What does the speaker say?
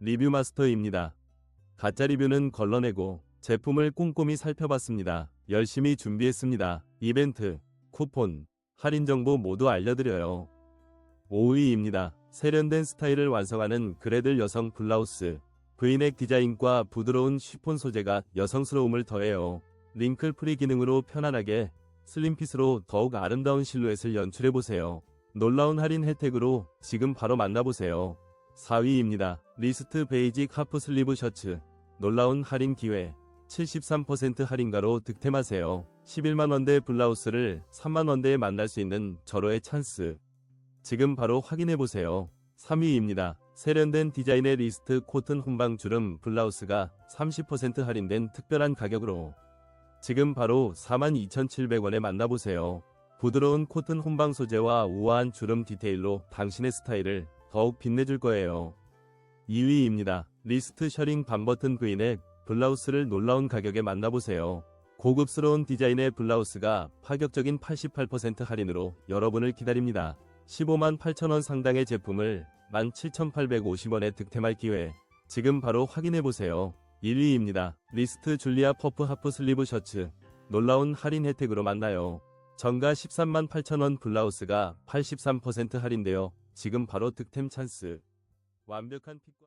리뷰 마스터입니다. 가짜 리뷰는 걸러내고 제품을 꼼꼼히 살펴봤습니다. 열심히 준비했습니다. 이벤트, 쿠폰, 할인 정보 모두 알려드려요. 5위입니다. 세련된 스타일을 완성하는 그레들 여성 블라우스. 브이넥 디자인과 부드러운 쉬폰 소재가 여성스러움을 더해요. 링클 프리 기능으로 편안하게 슬림핏으로 더욱 아름다운 실루엣을 연출해보세요. 놀라운 할인 혜택으로 지금 바로 만나보세요. 4위입니다. 리스트 베이직 하프 슬리브 셔츠. 놀라운 할인 기회. 73% 할인가로 득템하세요. 11만원대 블라우스를 3만원대에 만날 수 있는 절호의 찬스. 지금 바로 확인해보세요. 3위입니다. 세련된 디자인의 리스트 코튼 혼방 주름 블라우스가 30% 할인된 특별한 가격으로 지금 바로 42,700원에 만나보세요. 부드러운 코튼 혼방 소재와 우아한 주름 디테일로 당신의 스타일을 더욱 빛내줄 거예요. 2위입니다. 리스트 셔링 반버튼 브이넥 블라우스를 놀라운 가격에 만나보세요. 고급스러운 디자인의 블라우스가 파격적인 88% 할인으로 여러분을 기다립니다. 15만 8천원 상당의 제품을 17,850원에 득템할 기회. 지금 바로 확인해보세요. 1위입니다. 리스트 줄리아 퍼프 하프 슬리브 셔츠. 놀라운 할인 혜택으로 만나요. 정가 13만 8천원 블라우스가 83% 할인되어 지금 바로 득템 찬스. 완벽한 핏과